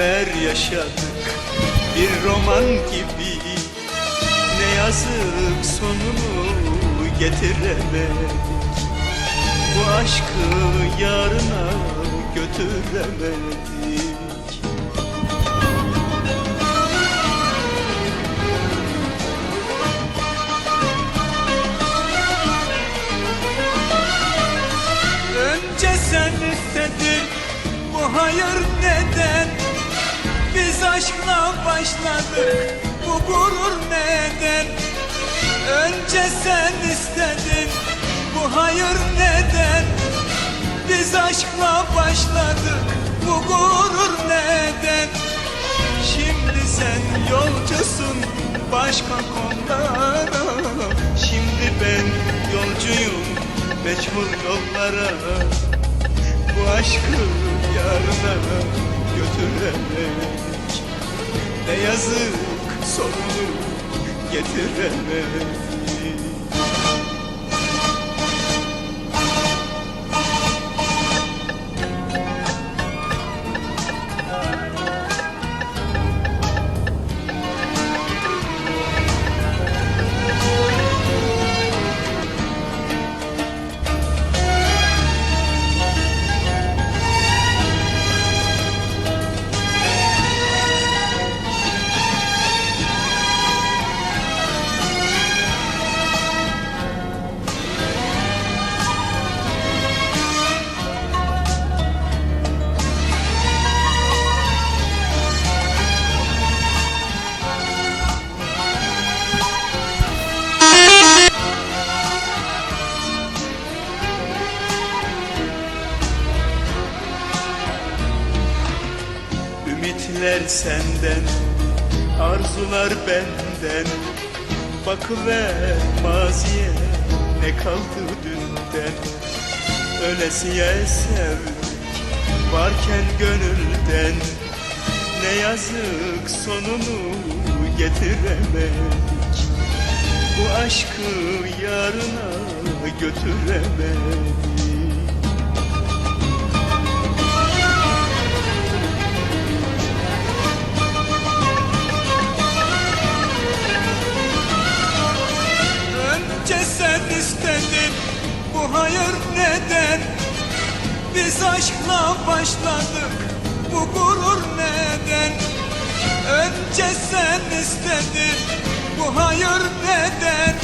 günler yaşadık? Bir roman gibi. Ne yazık sonunu getiremedik. Bu aşkı yarına götüremedik. Önce sen istedin bu hayır neden Biz aşkla başladık bu gurur neden? Önce sen istedin. Bu hayır neden? Biz aşkla başladık. Bu gurur neden? Şimdi sen yolcusun başka konulara. Şimdi ben yolcuyum meçhul yollara. Bu aşkı yarına götüremedik Ne yazık sonunu getiremedik senden, arzular benden. Bakıver maziye ne kaldı dünden? Ölesiye sevdik varken gönülden. Ne yazık sonunu getiremedik. Bu aşkı yarına götüremedik bu hayır neden? Biz aşkla başladık bu gurur neden? Önce sen istedin bu hayır neden?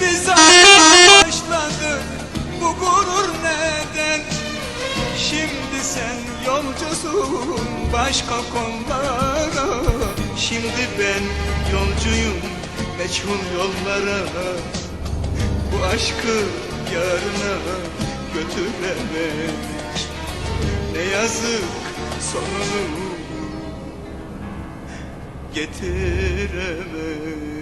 Biz aşkla başladık bu gurur neden? Şimdi sen yolcusun başka konulara. Şimdi ben yolcuyum meçhul yollara. Bu aşkı yarına götüremedik Ne yazık sonunu getiremedik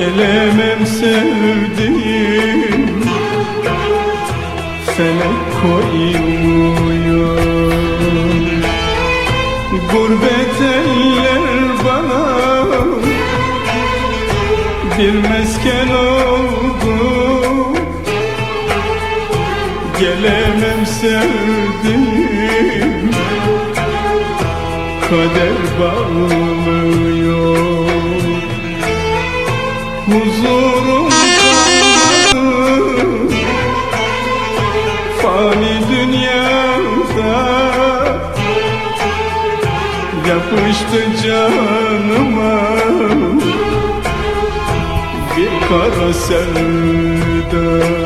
Gelemem sevdiğim. Felek koymuyor Gurbet eller bana. Bir mesken oldu. Gelemem sevdiğim. Kader bağlıyor kara sevda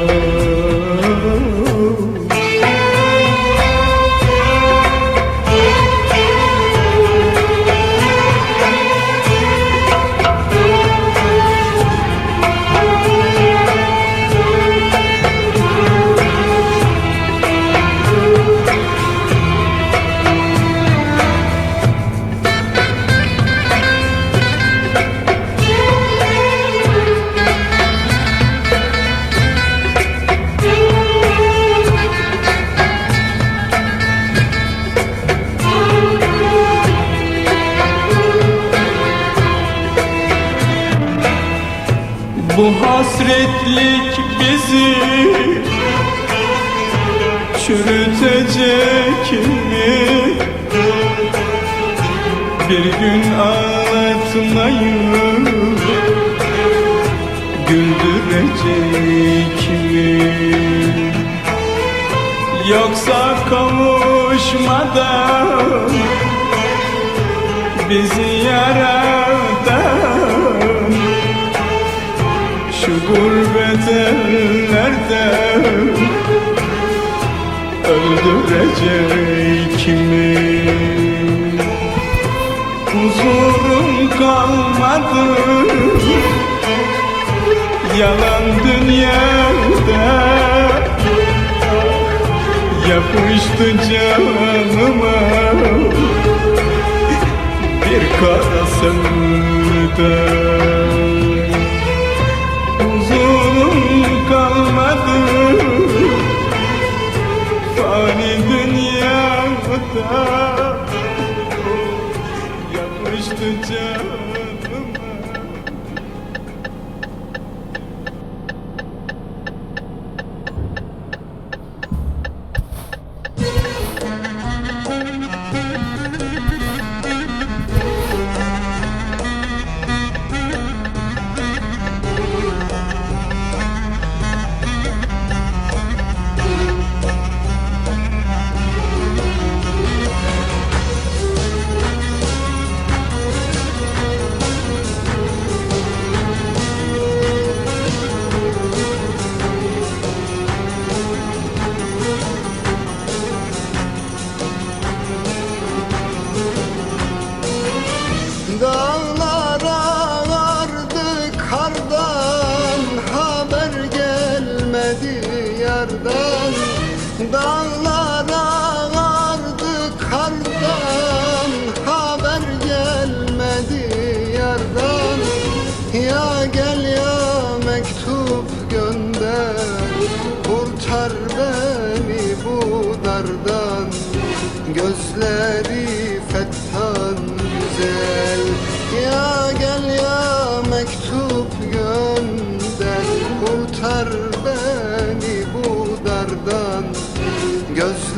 güldürecek mi? Yoksa kavuşmadan bizi yaradan şu gurbet ellerde öldürecek mi? Huzurum kalmadı. Yalan dünyada. Yapıştı canıma. Bir kara sevda huzurum kalmadı. Fani dünyada Yapıştı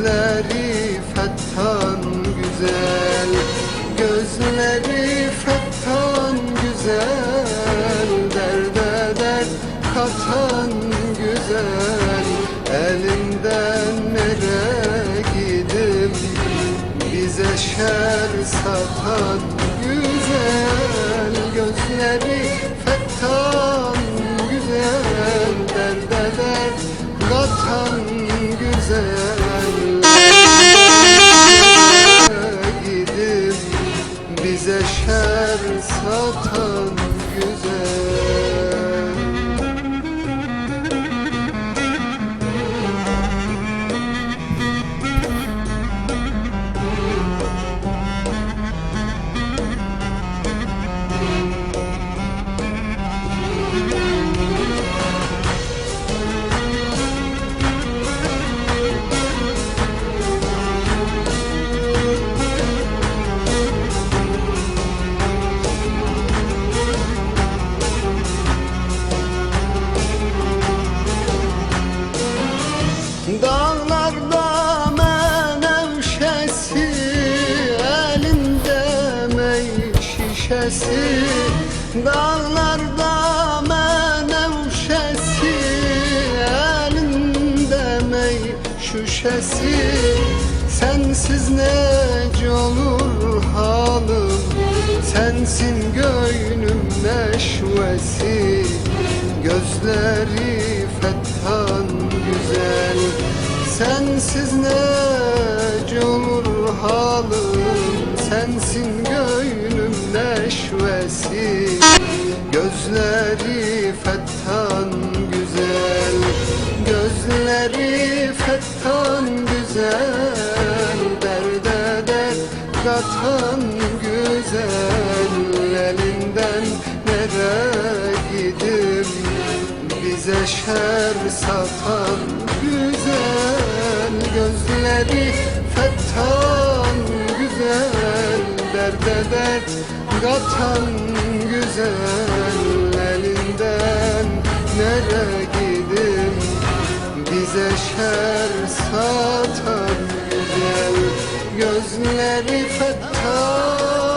Gözleri fettan güzel Gözleri fettan güzel Derde dert katan güzel. Elinden nereye gidim bize şer satan güzel gözleri fettan güzel derde dert katan güzel Dağlarda menevşesi Elinde mey şüşesi. Sensiz nece olur halim Sensin göynüm neşvesi Gözleri fethan güzel Sensiz nece olur halim Gözleri fettan güzel Gözleri fettan güzel Derde dert katan güzel Elinden nereye gidim Bize şer satan güzel Gözleri fettan güzel Derde dert katan güzel Elinden nereye gidim Bize şer satan güzel Gözleri fettan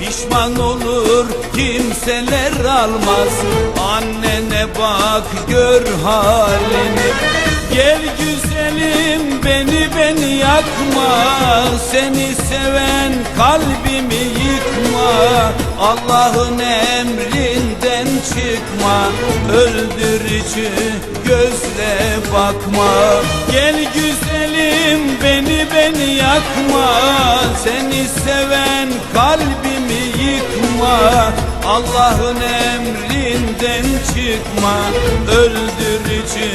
Pişman olur kimseler almaz. Annene bak gör halini. Gel güzelim beni beni yakma. Seni seven kalbimi yıkma. Allah'ın emrinden çıkma. Öldürücü gözle bakma. Gel güzelim beni beni yakma. Seni seven kalbimi Allah'ın emrinden çıkma Öldürücü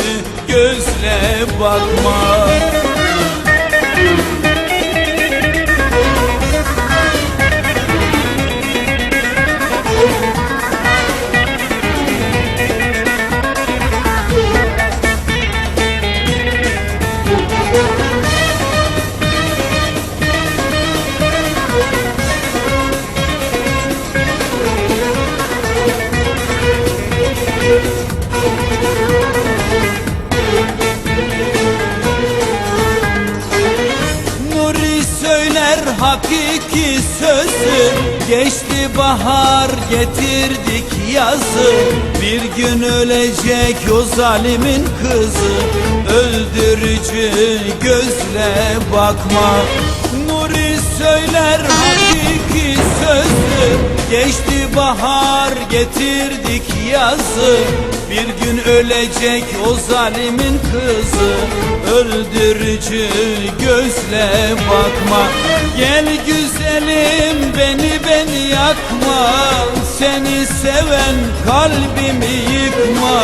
gözle bakma Geçti bahar getirdik yazı. Bir gün ölecek o zalimin kızı. Öldürücü gözle bakma. Nuri söyler hakiki sözü Geçti bahar getirdik yazı. Bir gün ölecek o zalimin kızı. Öldürücü gözle bakma. Gel güzelim beni beni yakma. Seni seven kalbimi yıkma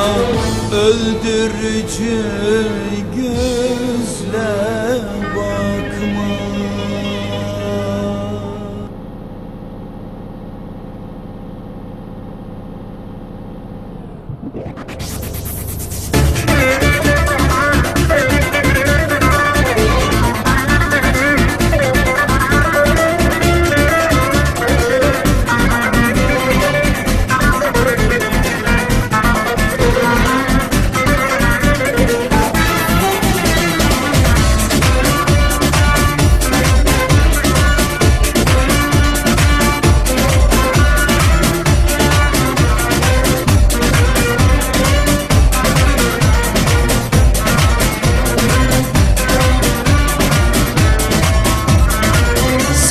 öldürücü gözler.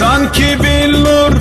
sanki billur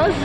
Kaz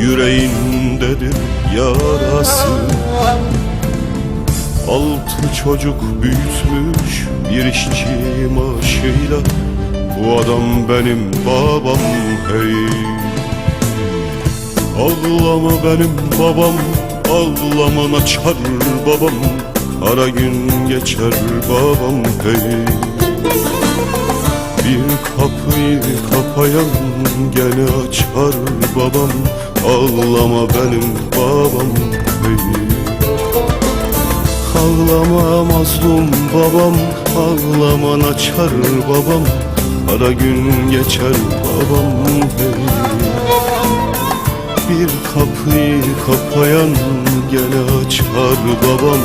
Yüreğindedir yarası. Altı çocuk büyütmüş bir işçi maaşıyla. Bu adam benim babam hey. Ağlama benim babam Ağlama açar babam. Ara gün geçer babam hey. Bir kapıyı kapayan gene açar babam Ağlama benim babam hey. Ağlama mazlum babam Ağlaman açar babam Ara gün geçer babam hey. Bir kapıyı kapayan gene açar babam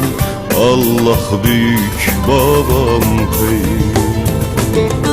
Allah büyük babam hey.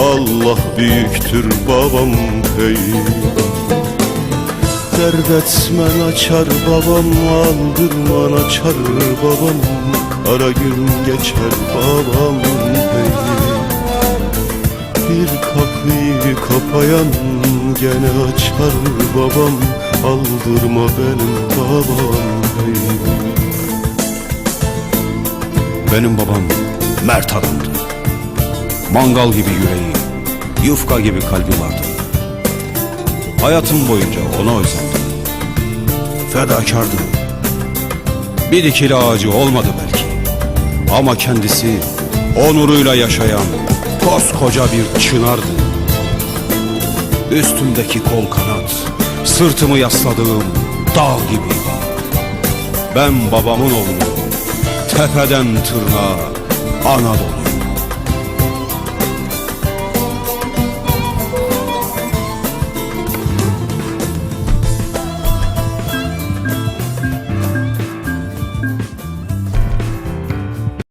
Allah büyüktür babam hey. Dert etmen açar babam aldırman açar babam. Kara gün geçer babam hey. Bir kapıyı kapayan gene açar babam. Aldırma benim babam hey. Benim babam mert adamdı. Mangal gibi yüreği, yufka gibi kalbi vardı. Hayatım boyunca ona özledim. Fedakardı. Bir dikili ağacı olmadı belki. Ama kendisi onuruyla yaşayan koskoca bir çınardı. Üstümdeki kol kanat, sırtımı yasladığım dağ gibiydi. Ben babamın oğlu, tepeden tırnağa Anadolu